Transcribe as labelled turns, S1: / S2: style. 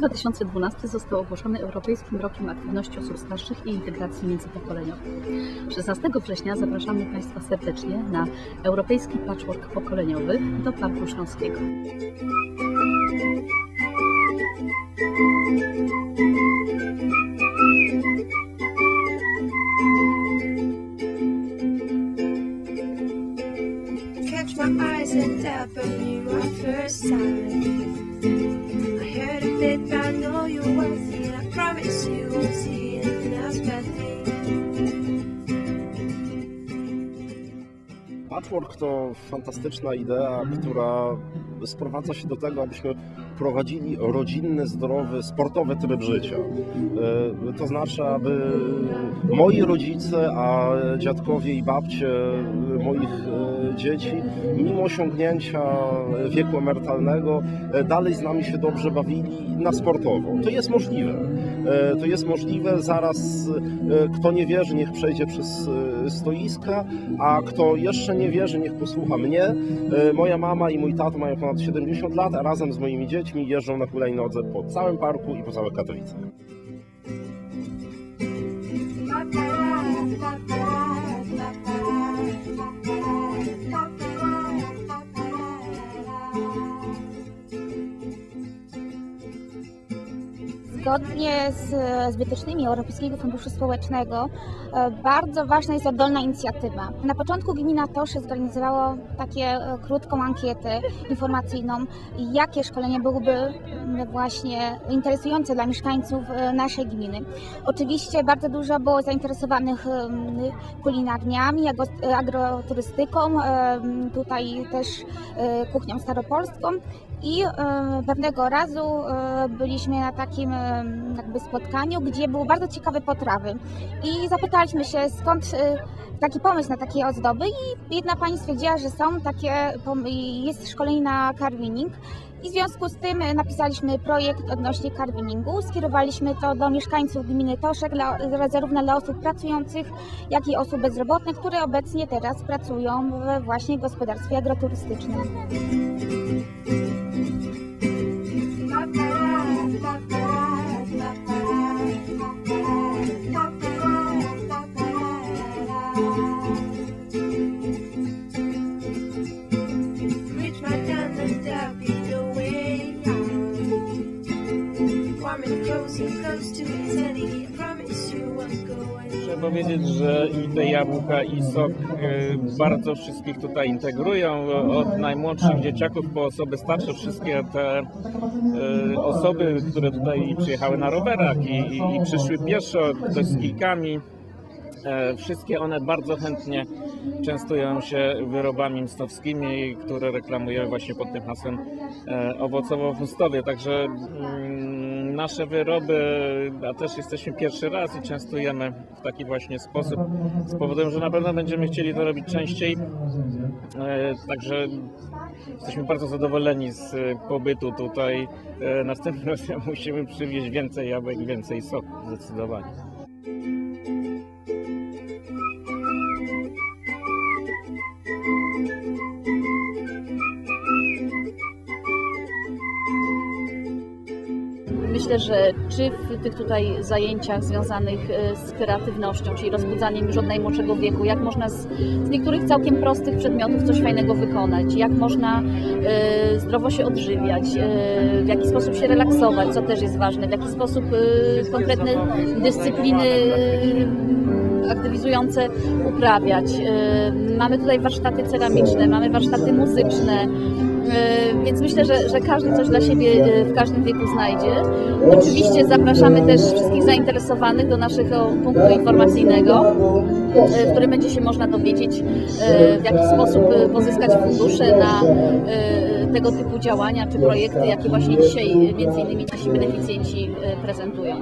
S1: 2012 został ogłoszony Europejskim Rokiem Aktywności Osób Starszych i Integracji Międzypokoleniowej. 16 września zapraszamy Państwa serdecznie na Europejski Patchwork Pokoleniowy do Parku Śląskiego.
S2: Catch my eyes and you first. But I know I promise you won't see anything else but me.
S3: Patchwork to fantastyczna idea, która sprowadza się do tego, abyśmy prowadzili rodzinny, zdrowy, sportowy tryb życia. E, To znaczy, aby moi rodzice, a dziadkowie i babcie moich e, dzieci, mimo osiągnięcia wieku emerytalnego, e, dalej z nami się dobrze bawili na sportowo. To jest możliwe. E, To jest możliwe. Zaraz kto nie wierzy, niech przejdzie przez stoiska, a kto jeszcze nie wierzy, niech posłucha mnie. Moja mama i mój tato mają ponad 70 lat, a razem z moimi dziećmi jeżdżą na hulajnodze po całym parku i po całych Katowicach.
S4: Zgodnie z, z wytycznymi Europejskiego Funduszu Społecznego e, bardzo ważna jest oddolna inicjatywa. Na początku gmina Tosze zorganizowało takie e, krótką ankietę informacyjną, jakie szkolenia byłyby m, właśnie interesujące dla mieszkańców e, naszej gminy. Oczywiście bardzo dużo było zainteresowanych em, kulinarniami, agro- agroturystyką, tutaj też kuchnią staropolską i pewnego razu byliśmy na takim jakby spotkaniu, gdzie były bardzo ciekawe potrawy. I zapytaliśmy się, skąd e, taki pomysł na takie ozdoby i jedna pani stwierdziła, że są takie, jest szkolenie na carving. I w związku z tym e, napisaliśmy projekt odnośnie carvingu. Skierowaliśmy to do mieszkańców gminy Toszek, zarówno dla osób pracujących, jak i osób bezrobotnych, które obecnie teraz pracują we właśnie gospodarstwie agroturystycznym.
S5: Muszę powiedzieć, że i te jabłka i sok e, bardzo wszystkich tutaj integrują, od najmłodszych dzieciaków po osoby starsze, wszystkie te e, osoby, które tutaj przyjechały na rowerach i, i, i przyszły pieszo, ktoś z kijkami, e, wszystkie one bardzo chętnie częstują się wyrobami mstowskimi, które reklamujemy właśnie pod tym hasłem e, owocowo-fustowie, także mm, nasze wyroby, a też jesteśmy pierwszy raz i częstujemy w taki właśnie sposób, spowodują, że na pewno będziemy chcieli to robić częściej, e, także jesteśmy bardzo zadowoleni z e, pobytu tutaj. E, Następnym razem musimy przywieźć więcej jabłek, więcej soku, zdecydowanie.
S1: Myślę, że czy w tych tutaj zajęciach związanych e, z kreatywnością, czyli rozbudzaniem już od najmłodszego wieku, jak można z, z niektórych całkiem prostych przedmiotów coś fajnego wykonać, jak można e, zdrowo się odżywiać, e, w jaki sposób się relaksować, co też jest ważne, w jaki sposób e, konkretne dyscypliny aktywizujące uprawiać. E, Mamy tutaj warsztaty ceramiczne, mamy warsztaty muzyczne, E, Więc myślę, że, że każdy coś dla siebie e, w każdym wieku znajdzie. Oczywiście zapraszamy też wszystkich zainteresowanych do naszego punktu informacyjnego, w którym będzie się można dowiedzieć, w jaki sposób pozyskać fundusze na tego typu działania czy projekty, jakie właśnie dzisiaj między innymi nasi beneficjenci prezentują.